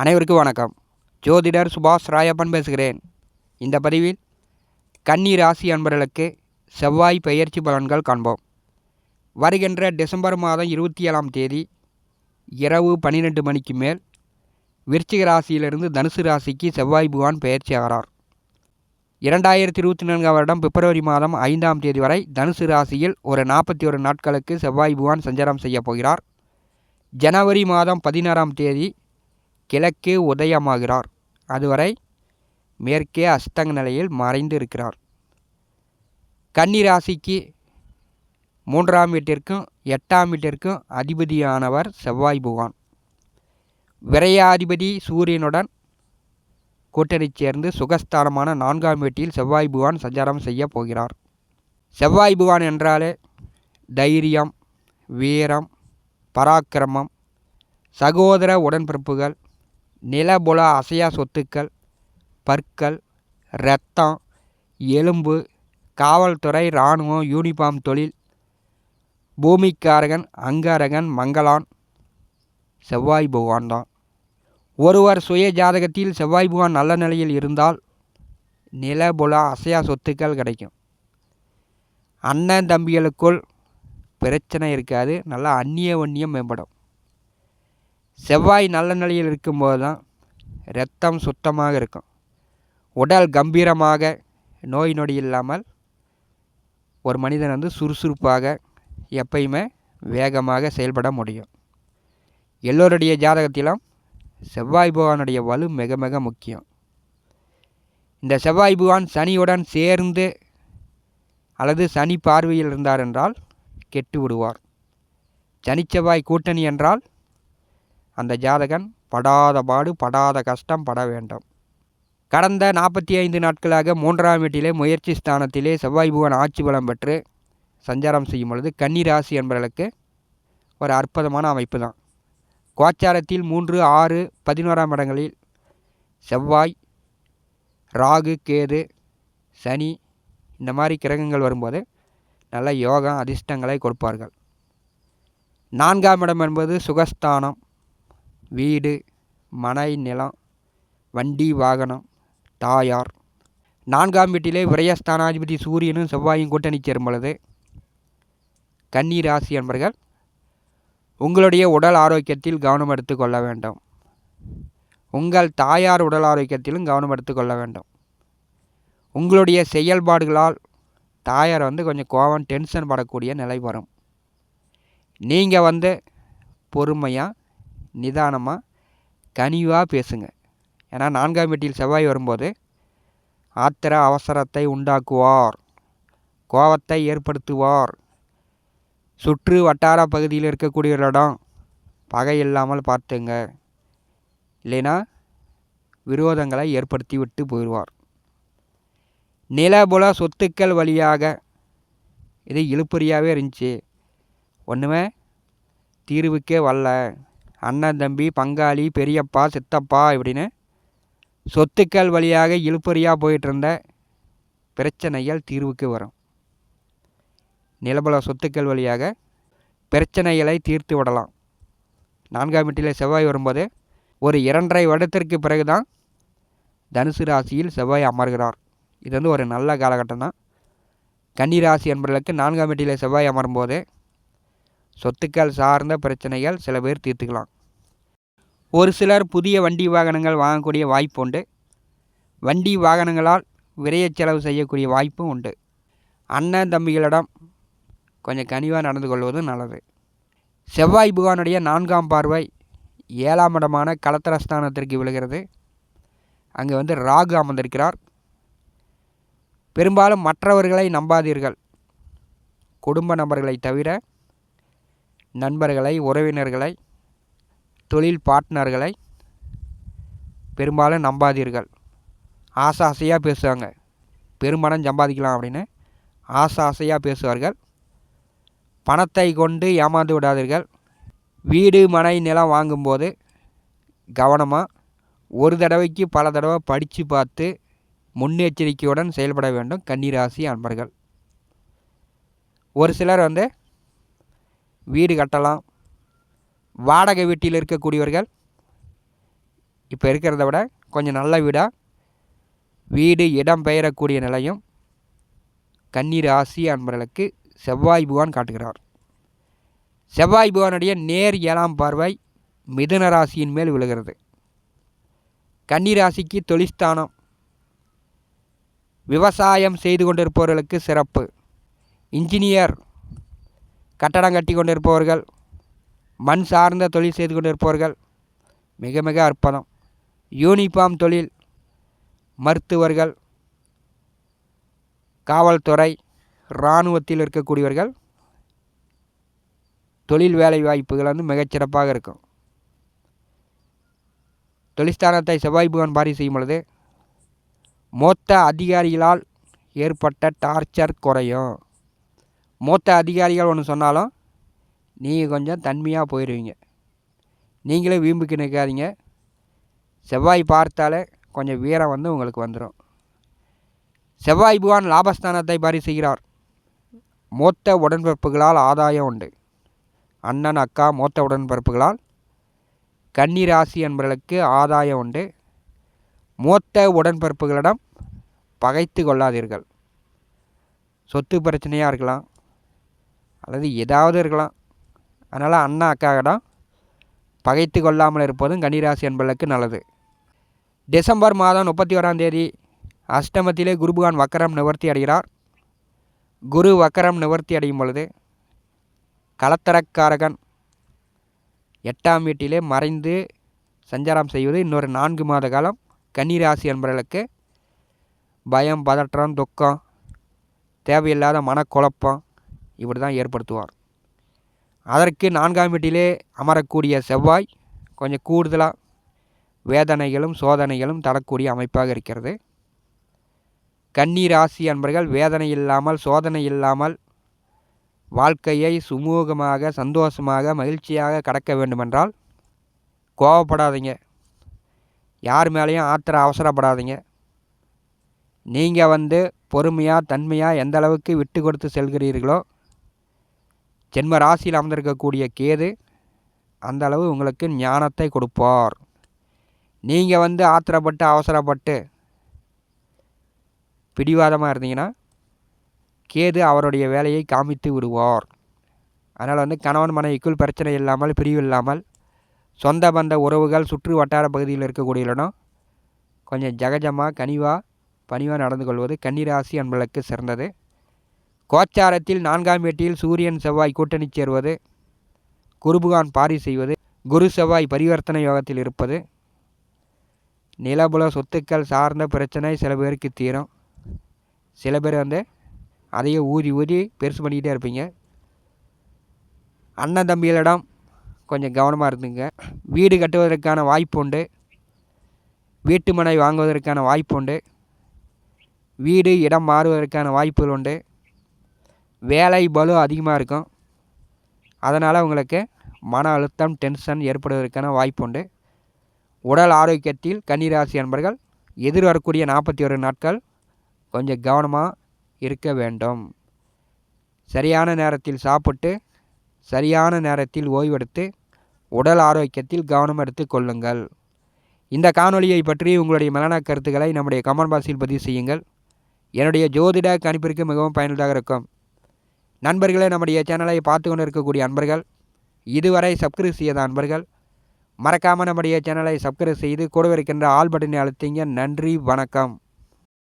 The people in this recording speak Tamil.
அனைவருக்கும் வணக்கம். ஜோதிடர் சுபாஷ் ராயப்பன் பேசுகிறேன். இந்த பதிவில் கன்னி ராசி அன்பர்களுக்கு செவ்வாய் பெயர்ச்சி பலன்கள் காண்போம். வருகின்ற டிசம்பர் மாதம் இருபத்தி ஏழாம் தேதி இரவு பன்னிரெண்டு மணிக்கு மேல் விருச்சிக ராசியிலிருந்து தனுசு ராசிக்கு செவ்வாய் புகான் பெயர்ச்சி ஆகிறார். இரண்டாயிரத்தி இருபத்தி நான்காம் வருடம் பிப்ரவரி மாதம் ஐந்தாம் தேதி வரை தனுசு ராசியில் ஒரு நாற்பத்தி ஒரு நாட்களுக்கு செவ்வாய் புகான் சஞ்சாரம் செய்யப் போகிறார். ஜனவரி மாதம் பதினாறாம் தேதி கிழக்கே உதயமாகிறார். அதுவரை மேற்கே அஸ்தங்க நிலையில் மறைந்து இருக்கிறார் கன்னிராசிக்கு மூன்றாம் வீட்டிற்கும் எட்டாம் வீட்டிற்கும் அதிபதியானவர் செவ்வாய் புகான். விரையாதிபதி சூரியனுடன் கூட்டணி சேர்ந்து சுகஸ்தானமான நான்காம் வீட்டில் செவ்வாய் புகான் சஞ்சாரம் செய்ய போகிறார். செவ்வாய் புகான் என்றாலே தைரியம் வீரம் பராக்கிரமம் சகோதர உடன்பிறப்புகள் நிலபுல அசையா சொத்துக்கள் பற்கள் இரத்தம் எலும்பு காவல்துறை இராணுவம் யூனிஃபார்ம் தொழில் பூமிக்காரகன் அங்காரகன் மங்களான் செவ்வாய் பகவான் தான். ஒருவர் சுய ஜாதகத்தில் செவ்வாய் பகவான் நல்ல நிலையில் இருந்தால் நிலபுல அசையா சொத்துக்கள் கிடைக்கும். அண்ணன் தம்பிகளுக்குள் பிரச்சனை இருக்காது. நல்லா அந்நிய வன்னியம் மேம்படும். செவ்வாய் நல்ல நிலையில் இருக்கும்போது தான் ரத்தம் சுத்தமாக இருக்கும். உடல் கம்பீரமாக நோய் நொடி இல்லாமல் ஒரு மனிதன் வந்து சுறுசுறுப்பாக எப்பயுமே வேகமாக செயல்பட முடியும். எல்லோருடைய ஜாதகத்திலும் செவ்வாய் பகவானுடைய வலு மிக மிக முக்கியம். இந்த செவ்வாய் பகவான் சனியுடன் சேர்ந்து அல்லது சனி பார்வையில் இருந்தார் என்றால் கெட்டு விடுவார். சனிச்செவ்வாய் கூட்டணி என்றால் அந்த ஜாதகன் படாத பாடு படாத கஷ்டம் பட வேண்டும். கடந்த நாற்பத்தி ஐந்து நாட்களாக மூன்றாம் வீட்டிலே முயற்சி ஸ்தானத்திலே செவ்வாய் புவன் ஆட்சி பலம் பெற்று சஞ்சாரம் செய்யும் பொழுது கன்னிராசி என்பவர்களுக்கு ஒரு அற்புதமான அமைப்பு தான் கோச்சாரத்தில் மூன்று ஆறு பதினோராம் இடங்களில் செவ்வாய் ராகு கேது சனி இந்த மாதிரி கிரகங்கள் வரும்போது நல்ல யோகம் அதிர்ஷ்டங்களை கொடுப்பார்கள். நான்காம் இடம் என்பது சுகஸ்தானம். வீடு மனை நிலம் வண்டி வாகனம் தாயார். நான்காம் வீட்டிலே விரயஸ்தானாதிபதி சூரியனும் செவ்வாயும் கூட்டணி சேரும் பொழுது கன்னி ராசி என்பர்கள் உங்களுடைய உடல் ஆரோக்கியத்தில் கவனம் எடுத்துக்கொள்ள வேண்டும். உங்கள் தாயார் உடல் ஆரோக்கியத்திலும் கவனம் எடுத்துக்கொள்ள வேண்டும். உங்களுடைய செயல்பாடுகளால் தாயார் வந்து கொஞ்சம் கோவம் டென்ஷன் படக்கூடிய நிலை வரும். நீங்கள் வந்து பொறுமையாக நிதானமாக கனிவாக பேசுங்க. ஏன்னா நான்காம் வீட்டில் செவ்வாய் வரும்போது ஆத்திர அவசரத்தை உண்டாக்குவார் கோபத்தை ஏற்படுத்துவார். சுற்று வட்டார பகுதியில் இருக்கக்கூடியவர்களிடம் பகை இல்லாமல் பார்த்துங்க. இல்லைனா விரோதங்களை ஏற்படுத்தி விட்டு போயிடுவார். நிலபுல சொத்துக்கள் வழியாக இது இழுப்பறியாகவே இருந்துச்சு. ஒன்றுமே தீர்வுக்கே வரல. அண்ணன் தம்பி பங்காளி பெரியப்பா சித்தப்பா இப்படின்னு சொத்துக்கள் வழியாக இழுப்பறியாக போயிட்டுருந்த பிரச்சனைகள் தீர்வுக்கு வரும். நிலபல சொத்துக்கள் வழியாக பிரச்சனைகளை தீர்த்து விடலாம். நான்காம் வீட்டில் செவ்வாய் வரும்போது ஒரு இரண்டரை வருடத்திற்கு பிறகு தான் தனுசு ராசியில் செவ்வாய் அமர்கிறார். இது வந்து ஒரு நல்ல காலகட்டம் தான் கன்னிராசி என்பவர்களுக்கு நான்காம் வீட்டில் செவ்வாய் அமரும்போது சொத்துக்கள் சார்ந்த பிரச்சனைகள் சில பேர் தீர்த்துக்கலாம். ஒரு சிலர் புதிய வண்டி வாகனங்கள் வாங்கக்கூடிய வாய்ப்பு உண்டு. வண்டி வாகனங்களால் விரைய செலவு செய்யக்கூடிய வாய்ப்பும் உண்டு. அண்ணன் தம்பிகளிடம் கொஞ்சம் கனிவாக நடந்து கொள்வது நல்லது. செவ்வாய் புகானுடைய நான்காம் பார்வை ஏழாம் இடமான கலத்திரஸ்தானத்திற்கு விழுகிறது. அங்கே வந்து ராகு அமர்ந்திருக்கிறார். பெரும்பாலும் மற்றவர்களை நம்பாதீர்கள். குடும்ப நபர்களை தவிர நண்பர்களை உறவினர்களை தொழில் பார்ட்னர்களை பெரும்பாலும் நம்பாதீர்கள். ஆசை ஆசையாக பேசுவாங்க. பெரும்பணம் சம்பாதிக்கலாம் அப்படின்னு ஆசை ஆசையாக பேசுவார்கள். பணத்தை கொண்டு ஏமாந்து விடாதீர்கள். வீடு மனை நிலம் வாங்கும்போது கவனமாக ஒரு தடவைக்கு பல தடவை படித்து பார்த்து முன்னெச்சரிக்கையுடன் செயல்பட வேண்டும் கன்னிராசி அன்பர்கள். ஒரு சிலர் வந்து வீடு கட்டலாம். வாடகை வீட்டில் இருக்கக்கூடியவர்கள் இப்போ இருக்கிறத விட கொஞ்சம் நல்ல வீடாக வீடு இடம் பெயரக்கூடிய நிலையும் கண்ணீர் ஆசி அன்பர்களுக்கு செவ்வாய் புகான் காட்டுகிறார். செவ்வாய் புகானுடைய நேர் ஏழாம் பார்வை மிதுன ராசியின் மேல் விழுகிறது. கன்னிராசிக்கு தொழிற்ஸ்தானம். விவசாயம் செய்து கொண்டிருப்பவர்களுக்கு சிறப்பு. இன்ஜினியர் கட்டடம் கட்டி கொண்டிருப்பவர்கள் மண் சார்ந்த தொழில் செய்து கொண்டிருப்பவர்கள் மிக மிக அற்புதம். யூனிஃபார்ம் தொழில் மருத்துவர்கள் காவல்துறை இராணுவத்தில் இருக்கக்கூடியவர்கள் தொழில் வேலை வாய்ப்புகள் வந்து மிகச்சிறப்பாக இருக்கும். தொழிற்ஸ்தானத்தை செவ்வாய் புகான் பாரி செய்யும் பொழுது மூத்த அதிகாரிகளால் ஏற்பட்ட டார்ச்சர் குறையும். மூத்த அதிகாரிகள் ஒன்று சொன்னாலும் நீங்கள் கொஞ்சம் தன்மையாக போயிடுவீங்க நீங்களே வீம்புக்கு நிற்காதீங்க செவ்வாய் பார்த்தாலே கொஞ்சம் வீரம் வந்து உங்களுக்கு வந்துடும் செவ்வாய் புகான் லாபஸ்தானத்தை பரிசுகிறார் செய்கிறார் மூத்த உடன்பிறப்புகளால் ஆதாயம் உண்டு. அண்ணன் அக்கா மூத்த உடன்பிறப்புகளால். கன்னிராசி என்பவர்களுக்கு ஆதாயம் உண்டு. மூத்த உடன்பிறப்புகளிடம் பகைத்து கொள்ளாதீர்கள். சொத்து பிரச்சனையாக இருக்கலாம். அல்லது ஏதாவது இருக்கலாம். அதனால் அண்ணா அக்காவிடம் பகைத்து கொள்ளாமல் இருப்பதும் கன்னிராசி என்பதற்கு நல்லது. டிசம்பர் மாதம் முப்பத்தி ஓராம் தேதி அஷ்டமத்திலே குருபகான் வக்கரம் நிவர்த்தி அடைகிறார். குரு வக்கரம் நிவர்த்தி அடையும் பொழுது கலத்தரக்காரகன் எட்டாம் வீட்டிலே மறைந்து சஞ்சாரம் செய்வது இன்னொரு நான்கு மாத காலம் கன்னிராசி என்பவர்களுக்கு பயம் பதற்றம் துக்கம் தேவையில்லாத மனக்குழப்பம் இப்படி தான் ஏற்படுத்துவார். அதற்கு நான்காம் வீட்டிலே அமரக்கூடிய செவ்வாய் கொஞ்சம் கூடுதலாக வேதனைகளும் சோதனைகளும் தரக்கூடிய அமைப்பாக இருக்கிறது. கன்னி ராசி அன்பர்கள் வேதனை இல்லாமல் சோதனை இல்லாமல் வாழ்க்கையை சுமூகமாக சந்தோஷமாக மகிழ்ச்சியாக கடக்க வேண்டுமென்றால் கோவப்படாதீங்க. யார் மேலேயும் ஆத்திர அவசரப்படாதீங்க. நீங்கள் வந்து பொறுமையாக தன்மையாக எந்த அளவுக்கு விட்டு கொடுத்து செல்கிறீர்களோ ஜென்ம ராசியில் அமர்ந்திருக்கக்கூடிய கேது அந்த அளவு உங்களுக்கு ஞானத்தை கொடுப்பார். நீங்கள் வந்து ஆத்திரப்பட்டு அவசரப்பட்டு பிடிவாதமாக இருந்தீங்கன்னா கேது அவருடைய வேலையை காமித்து விடுவார். அதனால் வந்து கணவன் மனைவிக்குள் பிரச்சனை இல்லாமல் பிரிவு இல்லாமல் சொந்த பந்த உறவுகள் சுற்று வட்டார பகுதியில் இருக்கக்கூடியவனும் கொஞ்சம் ஜகஜமாக கனிவாக பணிவாக நடந்து கொள்வது கன்னிராசி அன்பளுக்கு சிறந்தது. கோச்சாரத்தில் நான்காம் வீட்டில் சூரியன் செவ்வாய் கூட்டணி சேர்வது குருபுகான் பாரி செய்வது குரு செவ்வாய் பரிவர்த்தனை யோகத்தில் இருப்பது. நிலபுல சொத்துக்கள் சார்ந்த பிரச்சனை சில பேருக்கு தீரும். சில பேர் வந்து அதையே ஊதி ஊதி பெருசு பண்ணிக்கிட்டே இருப்பீங்க. அண்ணன் தம்பிகளிடம் கொஞ்சம் கவனமாக இருந்துங்க. வீடு கட்டுவதற்கான வாய்ப்பு உண்டு. வீட்டு மனை வாங்குவதற்கான வாய்ப்பு உண்டு. வீடு இடம் மாறுவதற்கான வாய்ப்புகள் உண்டு. வேலை பலு அதிகமாக இருக்கும். அதனால் உங்களுக்கு மன அழுத்தம் டென்ஷன் ஏற்படுவதற்கான வாய்ப்பு உண்டு. உடல் ஆரோக்கியத்தில் கன்னிராசி அன்பர்கள் எதிர்வரக்கூடிய நாற்பத்தி ஒரு நாட்கள் கொஞ்சம் கவனமாக இருக்க வேண்டும். சரியான நேரத்தில் சாப்பிட்டு சரியான நேரத்தில் ஓய்வெடுத்து உடல் ஆரோக்கியத்தில் கவனம் எடுத்து கொள்ளுங்கள். இந்த காணொலியை பற்றி உங்களுடைய மலன கருத்துக்களை நம்முடைய கமெண்ட் பாக்ஸில் பதிவு செய்யுங்கள். என்னுடைய ஜோதிட கணிப்பிற்கு மிகவும் பயனுள்ளதாக இருக்கும். நண்பர்களே நம்முடைய சேனலை பார்த்து கொண்டு இருக்கக்கூடிய அன்பர்கள் இதுவரை சப்ஸ்கிரைப் செய்யாத அன்பர்கள் மறக்காமல் நம்முடைய சேனலை சப்ஸ்கிரைப் செய்து கூட இருக்கின்ற ஆல் பட்டனை அழுத்திங்க. நன்றி வணக்கம்.